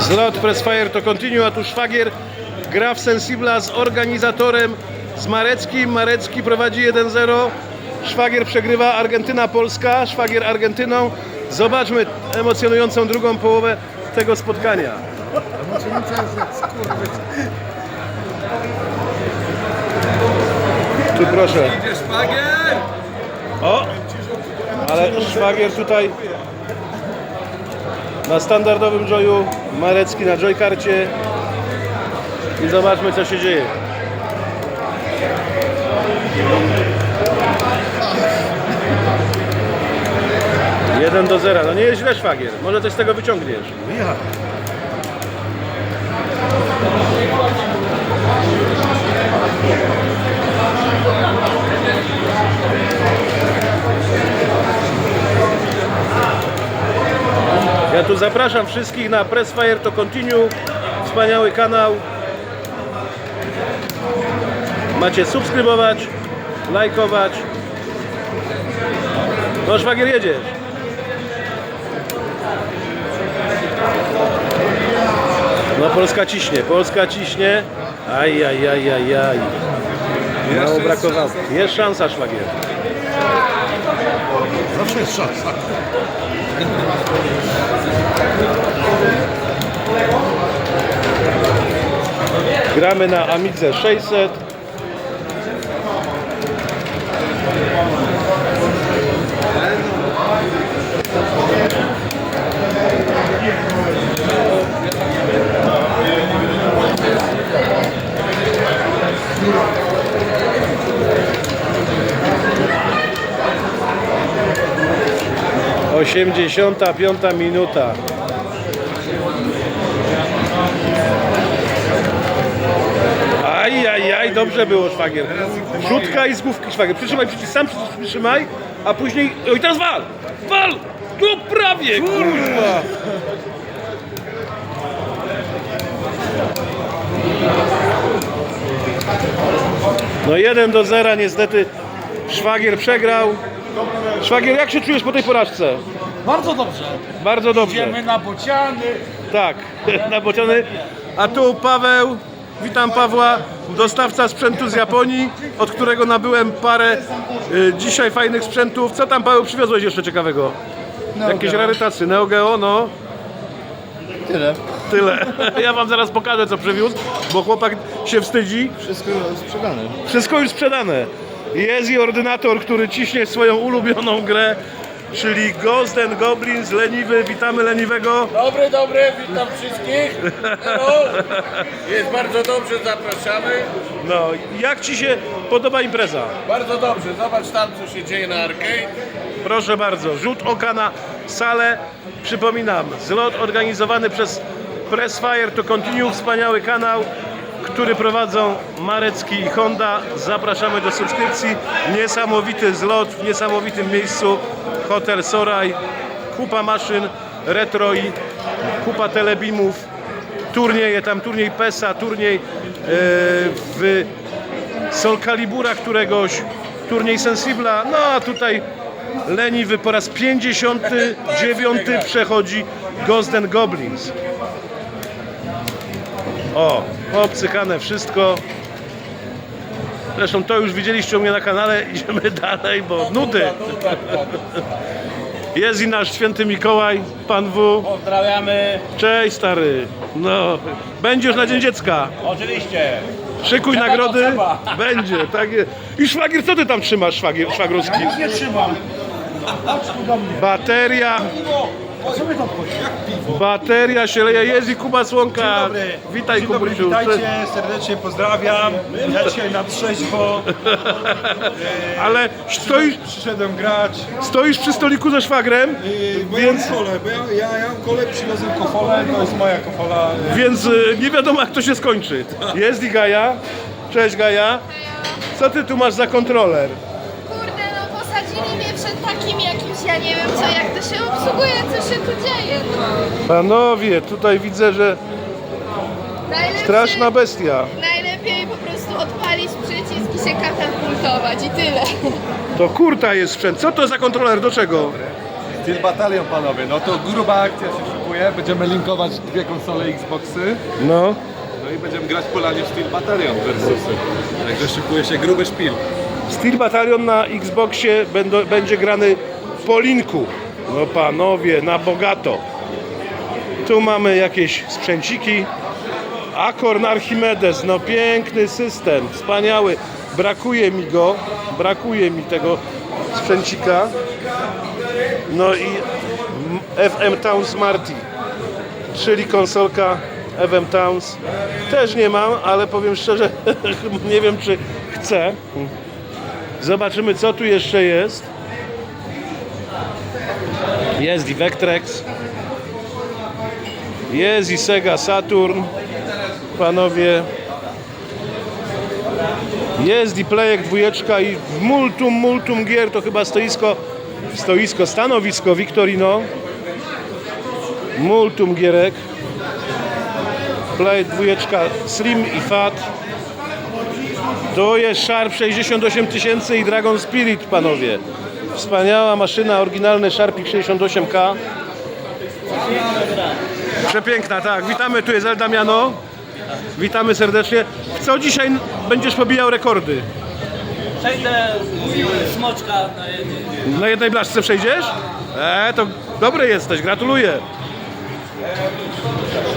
Zlot Pressfire to continue, a tu szwagier gra w Sensibla z organizatorem, z Mareckim. Marecki prowadzi 1-0. Szwagier przegrywa Argentyna-Polska, szwagier Argentyną. Zobaczmy emocjonującą drugą połowę tego spotkania. Tu proszę. O! Ale szwagier tutaj na standardowym joyu, Marecki na joykarcie i zobaczmy co się dzieje. Jeden do zera. No nie jest źle szwagier. Może coś z tego wyciągniesz. Ja tu zapraszam wszystkich na Pressfire to Continue. Wspaniały kanał. Macie subskrybować, lajkować. No szwagier jedziesz. No Polska ciśnie, Polska ciśnie. Aj, aj, aj, aj, aj. Mało brakowało. Jest szansa szwagier. Zawsze jest szansa. Gramy na Amidze 600. Osiemdziesiąta piąta minuta. Aj, aj, aj, dobrze było szwagier. Rzutka i z główki szwagier. Przytrzymaj, przycisk, sam przytrzymaj, a później... Oj, teraz wal! Wal! No prawie, kurwa! No 1 do 0 niestety szwagier przegrał. Szwagier, jak się czujesz po tej porażce? Bardzo dobrze. Bardzo dobrze. Idziemy na bociany. Tak, na bociany. A tu Paweł, witam Pawła, dostawca sprzętu z Japonii, od którego nabyłem parę y, dzisiaj fajnych sprzętów. Co tam Paweł przywiozłeś jeszcze ciekawego? Jakieś rarytasy, Neo Geo, no. Tyle. Tyle. Ja wam zaraz pokażę co przywiózł, bo chłopak się wstydzi. Wszystko sprzedane. Wszystko już sprzedane. Jest i ordynator, który ciśnie swoją ulubioną grę, czyli Ghost and Goblins, leniwy. Witamy leniwego. Dobry, dobry, witam wszystkich. Hello. Jest bardzo dobrze, zapraszamy. No, jak ci się podoba impreza? Bardzo dobrze, zobacz tam co się dzieje na arcade. Proszę bardzo, rzut oka na salę. Przypominam, zlot organizowany przez Pressfire to Continue, wspaniały kanał, który prowadzą Marecki i Honda. Zapraszamy do subskrypcji. Niesamowity zlot w niesamowitym miejscu. Hotel Soraj, kupa maszyn retro i kupa telebimów. Turnieje, tam turniej PESA, turniej e, w Sol Calibura któregoś, turniej Sensibla, no a tutaj leniwy po raz 59 przechodzi and Goblins. O, obcykane wszystko. Zresztą to już widzieliście u mnie na kanale, idziemy dalej, bo nudy. Jest i nasz święty Mikołaj, pan W. Pozdrawiamy. Cześć stary. No, będziesz na Dzień Dziecka. Oczywiście. Szykuj Trzeba, nagrody. trzeba. Będzie, tak jest. I szwagier, co ty tam trzymasz, szwagier, szwagrowski? Nie trzymam. Chodź tu do mnie. Bateria, A co my to wchodzi? bateria się leje, jest i Kuba Słonka. Witaj Dzień dobry, Kubusiu. witajcie, serdecznie pozdrawiam. Ja dzisiaj na trzeźwo Ale stoisz, przyszedłem grać. stoisz przy stoliku ze szwagrem, Yy, bo Więc- ja mam kole, bo ja, ja, ja mam kole, przywiozłem kofolę, to jest moja kofola. Yy, więc y, nie wiadomo jak to się skończy. Jest i Gaja. Cześć Gaja. Co ty tu masz za kontroler? Kurde, no posadzili mnie przed takim jakimś, ja nie wiem co, jak to się obsługuje, co się tu dzieje, no. Panowie, tutaj widzę, że straszna bestia. Najlepiej po prostu odpalić przycisk i się katapultować i tyle. To kurta jest sprzęt. Co to za kontroler? Do czego? Steel Battalion, panowie, no to gruba akcja się szykuje. Będziemy linkować dwie konsole Xboxy. No. No i będziemy grać polanie w Steel Battalion versusy. Także szykuje się gruby szpil. Steel Battalion na Xboxie będą, będzie grany po linku. No panowie, na bogato. Tu mamy jakieś sprzęciki. Akorn Archimedes, no piękny system, wspaniały. Brakuje mi go, brakuje mi tego sprzęcika. No i FM Town Smarty, czyli konsolka FM Towns. Też nie mam, ale powiem szczerze, nie wiem czy chcę. Zobaczymy co tu jeszcze jest. Jest i Vectrex. Jest i Sega Saturn. Panowie. Jest i Playek dwójeczka i multum, multum gier to chyba stoisko, stoisko, stanowisko Victorino. Multum gierek. Play dwójeczka Slim i Fat. To jest Sharp 68 tysięcy i Dragon Spirit, panowie. Wspaniała maszyna, oryginalny Sharpik 68K. Przepiękna, tak. Witamy, tu jest El Damiano. Witamy serdecznie. W co dzisiaj będziesz pobijał rekordy? Przejdę smoczka na jednym. Na jednej blaszce przejdziesz? E, to dobry jesteś, gratuluję.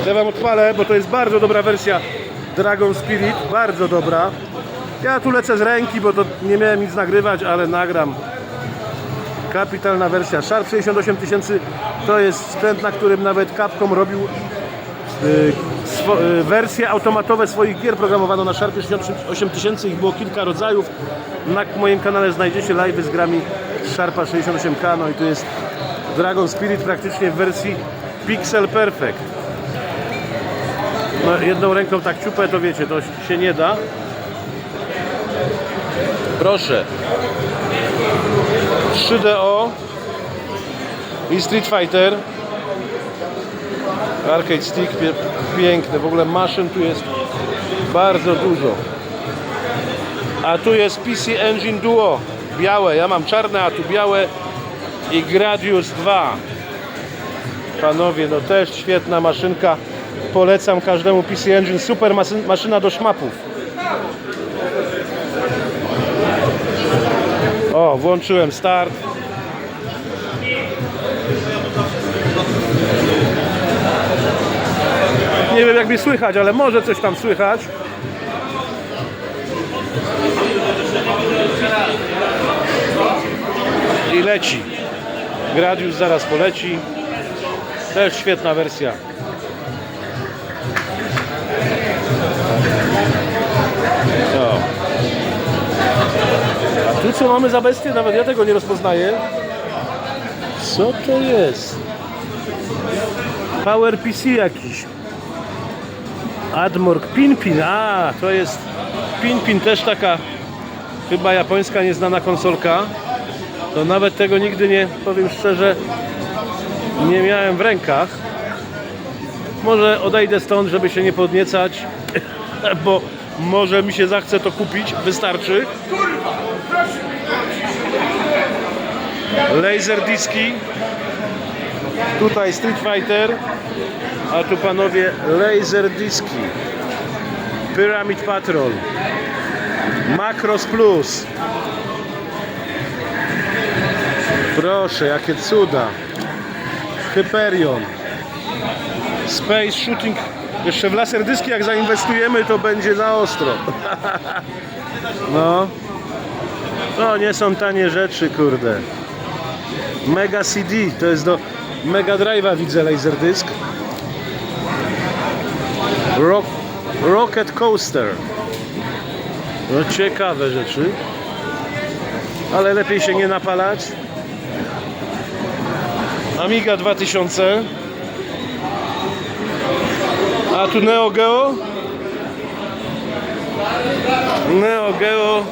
Ja wam odpalę, bo to jest bardzo dobra wersja Dragon Spirit, bardzo dobra. Ja tu lecę z ręki, bo to nie miałem nic nagrywać, ale nagram. Kapitalna wersja. Sharp 68 tysięcy to jest sprzęt, na którym nawet Capcom robił y, swo, y, wersje automatowe swoich gier programowano na Sharpie 68 tysięcy, ich było kilka rodzajów. Na moim kanale znajdziecie live z grami Sharpa 68K, no i tu jest Dragon Spirit praktycznie w wersji Pixel Perfect. No, jedną ręką tak ciupę, to wiecie, to się nie da. Proszę. 3DO i Street Fighter. Arcade Stick piękny, w ogóle maszyn tu jest bardzo dużo. A tu jest PC Engine Duo, białe, ja mam czarne, a tu białe i Gradius 2. Panowie, no też świetna maszynka, polecam każdemu PC Engine, super maszyna do szmapów. O, włączyłem start. Nie wiem jak mnie słychać, ale może coś tam słychać. I leci. Gradius zaraz poleci. Też świetna wersja. Tu co mamy za bestię? Nawet ja tego nie rozpoznaję. Co to jest? Power PC jakiś. Admork Pinpin. A, to jest Pinpin też taka chyba japońska nieznana konsolka. To nawet tego nigdy nie, powiem szczerze, nie miałem w rękach. Może odejdę stąd, żeby się nie podniecać, bo może mi się zachce to kupić, wystarczy. Laser diski. Tutaj Street Fighter. A tu panowie Laser diski. Pyramid Patrol. Macros Plus. Proszę, jakie cuda. Hyperion. Space Shooting. Jeszcze w laser dyski jak zainwestujemy to będzie za ostro. No. To nie są tanie rzeczy, kurde. Mega CD, to jest do Mega Drive'a widzę Laserdisc. Rock, Rocket Coaster. No ciekawe rzeczy. Ale lepiej się nie napalać. Amiga 2000. A tu Neo Geo. Neo Geo.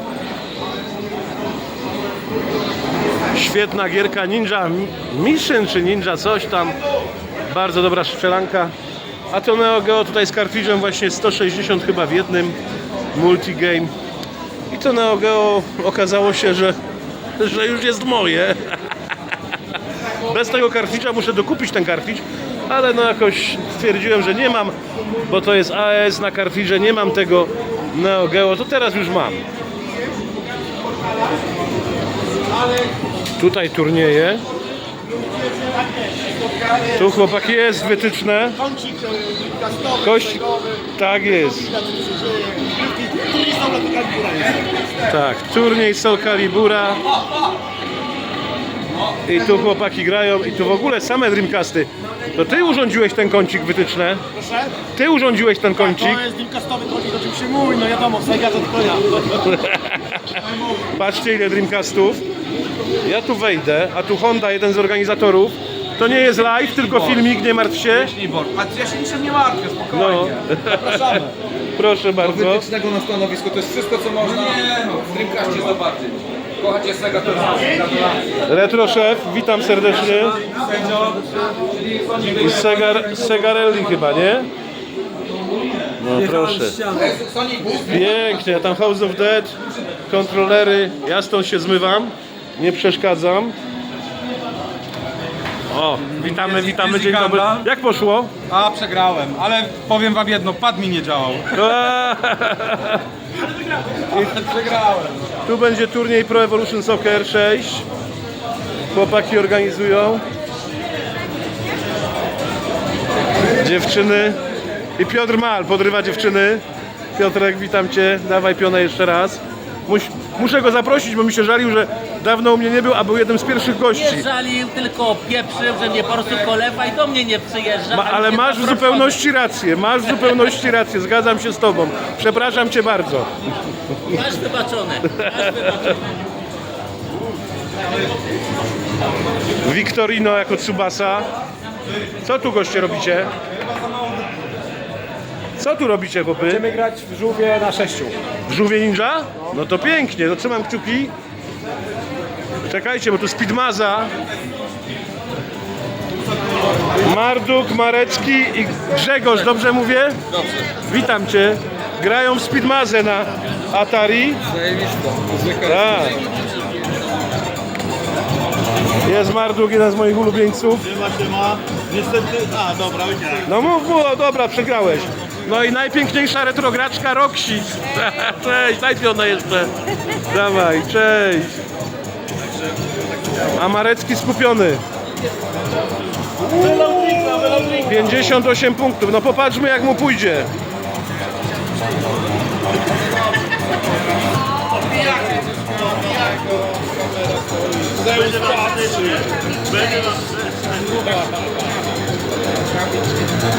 Świetna gierka Ninja Mission czy Ninja coś tam. Bardzo dobra strzelanka. A to Neo Geo tutaj z kartridżem właśnie 160 chyba w jednym multigame. I to Neo Geo okazało się, że, że już jest moje. Bez tego kartridża muszę dokupić ten kartridż, ale no jakoś stwierdziłem, że nie mam, bo to jest AES na kartridże, nie mam tego Neo Geo, to teraz już mam. Tutaj turnieje. Tu chłopaki jest wytyczne. Kość. Tak jest. Tak, turniej Sol Calibura. I tu chłopaki grają i tu w ogóle same Dreamcasty. To ty urządziłeś ten kącik wytyczne? Proszę? Ty urządziłeś ten kącik? To jest Dreamcastowy kącik, oczywiście mój, no wiadomo, Sega to tylko ja. Patrzcie ile Dreamcastów. Ja tu wejdę, a tu Honda, jeden z organizatorów. To nie jest live, tylko filmik, nie martw się. A ja się niczym nie martwię, No. spokojnie. Proszę bardzo. Wytycznego na stanowisku to jest wszystko co można w Dreamcastie zobaczyć. Kochacie Sega to jest Retro Chef, witam serdecznie. I Segar, Segarelli chyba, nie? No proszę. Pięknie, tam House of Dead, kontrolery. Ja stąd się zmywam, nie przeszkadzam. O, witamy, witamy, dzień dobry. Jak poszło? A, przegrałem, ale powiem wam jedno, pad mi nie działał. Przegrałem. Tu będzie turniej Pro Evolution Soccer 6. Chłopaki organizują. Dziewczyny. I Piotr Mal podrywa dziewczyny. Piotrek, witam Cię. Dawaj pionę jeszcze raz. Muś, muszę go zaprosić, bo mi się żalił, że dawno u mnie nie był, a był jednym z pierwszych gości. Nie żalił, tylko pieprzył, że mnie po prostu kolewa i do mnie nie przyjeżdża. Ma, ale masz w zupełności rację, masz w zupełności rację, zgadzam się z Tobą. Przepraszam Cię bardzo. Masz wybaczone. Masz wybaczone. Victorino jako Tsubasa. Co tu goście robicie? Co tu robicie, chłopy? Będziemy grać w żółwie na sześciu. W żółwie ninja? No to pięknie, to trzymam kciuki. Czekajcie, bo tu Speedmaza. Marduk, Marecki i Grzegorz, dobrze mówię? Dobrze. Witam Cię. Grają w Speedmazę na Atari. Tak. Jest Marduk, jeden z moich ulubieńców. Siema, siema. Niestety... A, dobra, uciekaj. No mów, mów, o, dobra, przegrałeś. No i najpiękniejsza retrograczka Roxy. Cześć, daj pionę jeszcze. Dawaj, cześć. A Marecki skupiony. 58 punktów. No popatrzmy jak mu pójdzie.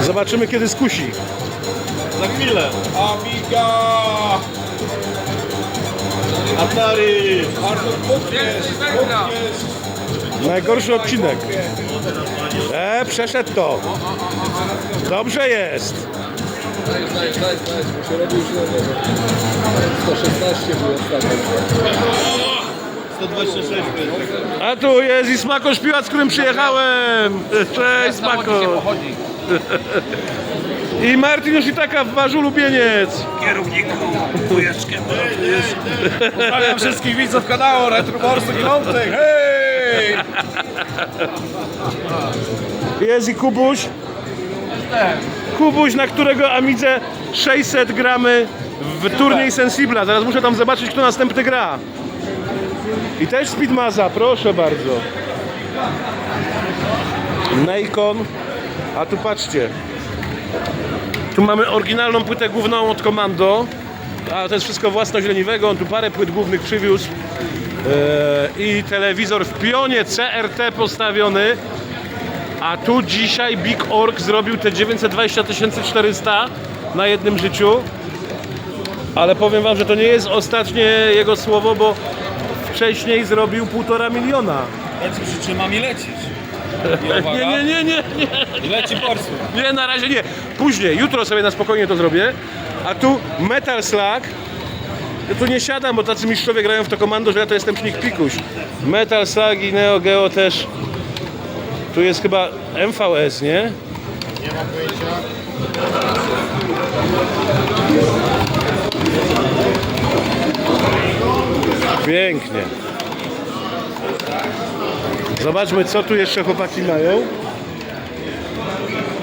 Zobaczymy kiedy skusi. Za chwilę. Amiga! Atari! Najgorszy odcinek. E, przeszedł to. Dobrze jest. 126 A tu jest i Smako Śpiewak, z którym przyjechałem. Cześć Smako. I Martin już i taka wasz ulubieniec. Pozdrawiam wszystkich widzów kanału Retro Morsy Piątek. Hej! Jest i Kubuś. Kubuś, na którego Amidze 600 gramy w turniej Sensibla. Zaraz muszę tam zobaczyć, kto następny gra. I też Speedmaza, proszę bardzo. Nikon. A tu patrzcie. Tu mamy oryginalną płytę główną od Komando. A to jest wszystko własność leniwego. On tu parę płyt głównych przywiózł. Eee, I telewizor w pionie CRT postawiony. A tu dzisiaj Big Ork zrobił te 920 400 na jednym życiu. Ale powiem wam, że to nie jest ostatnie jego słowo, bo wcześniej zrobił półtora miliona. Przytrzymam i lecieć. I uwaga, Nie, nie, nie, nie, nie. I leci Borsu. Nie, na razie nie. Później, jutro sobie na spokojnie to zrobię. A tu Metal Slug. Ja tu nie siadam, bo tacy mistrzowie grają w to komando, że ja to jestem przy nich pikuś. Metal Slug i Neo Geo też. Tu jest chyba MVS, nie? Nie mam pojęcia. Pięknie. Zobaczmy, co tu jeszcze chłopaki mają.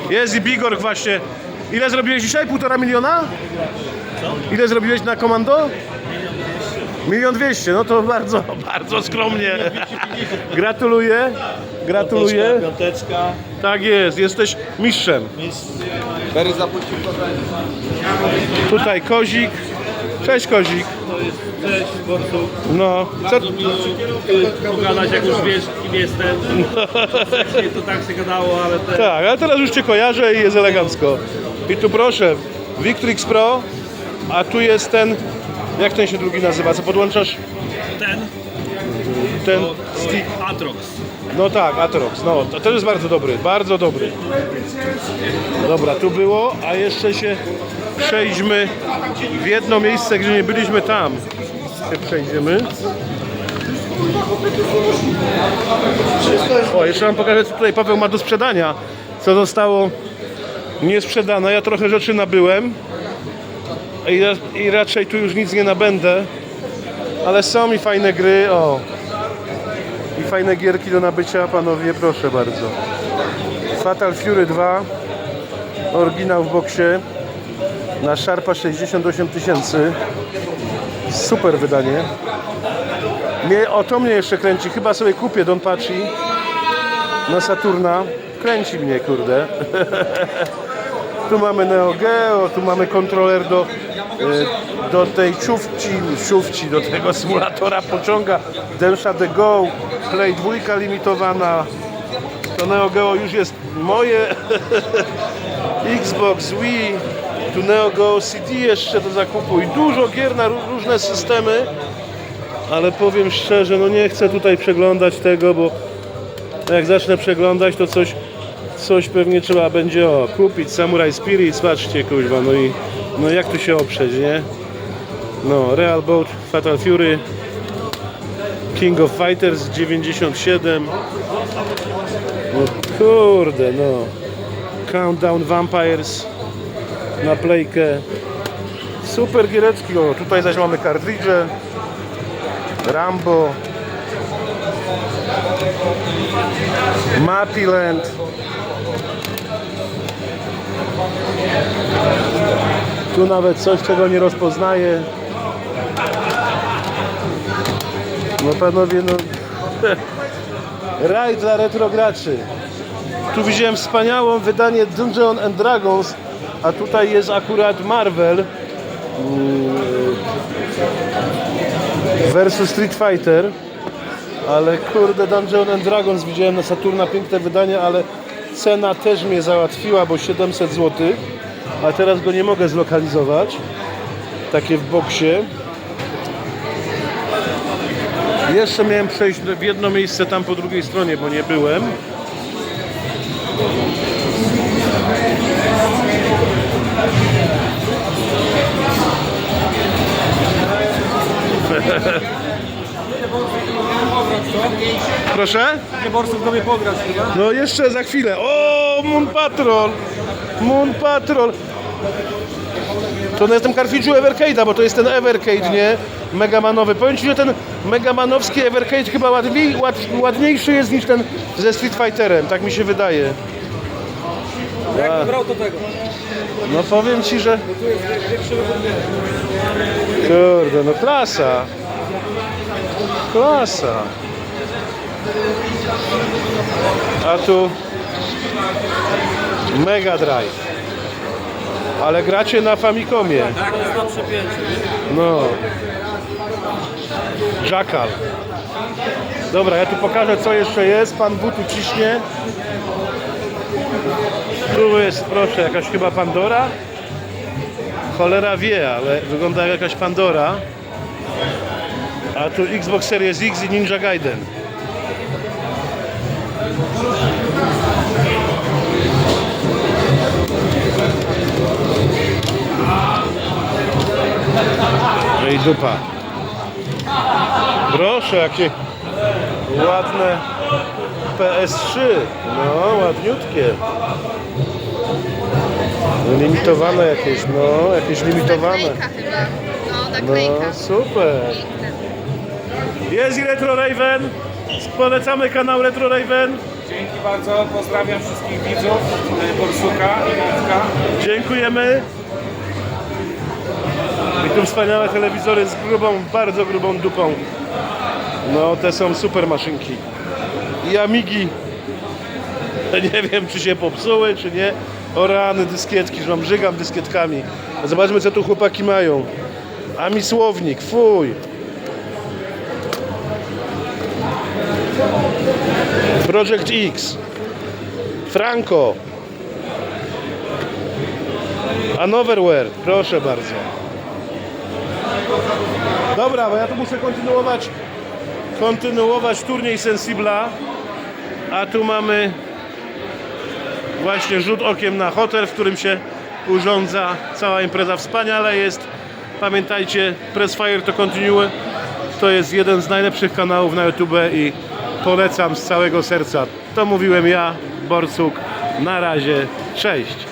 Jest i Bigorg właśnie. Ile zrobiłeś dzisiaj? Półtora miliona? Ile zrobiłeś na komando? Milion dwieście, no to bardzo, bardzo skromnie. Gratuluję, gratuluję. Piąteczka. Tak jest, jesteś mistrzem. Tutaj Kozik. Cześć Kozik. Cześć, Borsu. No, co, Bardzo miło pogadać, jak już wiesz, kim jestem. Wcześniej to tak się gadało, ale te... tak, ale teraz już Cię kojarzę i jest elegancko. I tu proszę, Victrix Pro, a tu jest ten, jak ten się drugi nazywa, co podłączasz? ten Ten stick. Atrox. No tak, Atrox, no to też jest bardzo dobry, bardzo dobry. Dobra, tu było, a jeszcze się przejdźmy w jedno miejsce, gdzie nie byliśmy tam. Się przejdziemy. O, jeszcze wam pokażę, co tutaj Paweł ma do sprzedania. Co zostało niesprzedane. Ja trochę rzeczy nabyłem. I, I raczej tu już nic nie nabędę. Ale są i fajne gry. O, i fajne gierki do nabycia, panowie, proszę bardzo. Fatal Fury 2, oryginał w boksie, na Sharpa 68 tysięcy. Super wydanie. Mnie, o to mnie jeszcze kręci, chyba sobie kupię Don Pachi na Saturna. Kręci mnie, kurde. tu mamy Neo Geo, tu mamy kontroler do, e, do tej czufci, czufci, do tego symulatora pociąga Densha The Go, Play 2 limitowana. To Neo Geo już jest moje. Xbox, Wii, tu Neo Geo CD jeszcze do zakupu i dużo gier na ró- różne systemy. Ale powiem szczerze, no nie chcę tutaj przeglądać tego, bo jak zacznę przeglądać, to coś, coś pewnie trzeba będzie o, kupić. Samurai Spirit, patrzcie kuźwa, no i no jak tu się oprzeć, nie? No, Real Boat, Fatal Fury, King of Fighters 97. No kurde, no. Countdown Vampires na playkę. Super giereczki, o tutaj zaś mamy kartridże. Rambo. Mapiland. Tu nawet coś, czego nie rozpoznaję. No panowie, no... Raj dla retrograczy. Tu widziałem wspaniałą wydanie Dungeon and Dragons, a tutaj jest akurat Marvel mm, versus Street Fighter. Ale kurde, Dungeon and Dragons widziałem na Saturna piękne wydanie, ale cena też mnie załatwiła, bo 700 zł. A teraz go nie mogę zlokalizować. Takie w boksie. Jeszcze miałem przejść w jedno miejsce tam po drugiej stronie, bo nie byłem. Proszę? Borsów do mnie pograć chyba. No jeszcze za chwilę. O, Moon Patrol! Moon Patrol! To na tym kartridżu Evercade'a, bo to jest ten Evercade, nie? Megamanowy. Powiem Ci, że ten megamanowski Evercade chyba ładniej, ład, ładniejszy jest niż ten ze Street Fighterem, tak mi się wydaje. Jak brał to tego? No powiem Ci, że... Kurde, no klasa. Klasa. A tu Mega Drive. Ale gracie na Famicomie. Tak, to jest na przepięcie. No. Jackal. Dobra, ja tu pokażę co jeszcze jest. Pan W tu ciśnie. Tu jest, proszę, jakaś chyba Pandora. Cholera wie, ale wygląda jak jakaś Pandora. A tu Xbox Series X i Ninja Gaiden. No i dupa. Proszę, jakie ładne PS3. No, ładniutkie. Limitowane jakieś, no, jakieś limitowane. Naklejka chyba. No, naklejka. No, super. Piękne. Jest i Retro Raven. Polecamy kanał Retro Raven. Dzięki bardzo. Pozdrawiam wszystkich widzów e, Borsuka i Mówka. Dziękujemy. I tu wspaniałe telewizory z grubą, bardzo grubą dupą. No, te są super maszynki. I Amigi. Nie wiem, czy się popsuły, czy nie. O rany, dyskietki, że mam żygam dyskietkami. Zobaczmy, co tu chłopaki mają. Ami słownik, fuj. Project X. Franco. Hanoverware, proszę bardzo. Dobra, bo ja tu muszę kontynuować kontynuować turniej Sensibla. A tu mamy właśnie rzut okiem na hotel, w którym się urządza cała impreza. Wspaniale jest. Pamiętajcie, Pressfire to Continue. To jest jeden z najlepszych kanałów na YouTube i polecam z całego serca. To mówiłem ja, Borcuk. Na razie, cześć.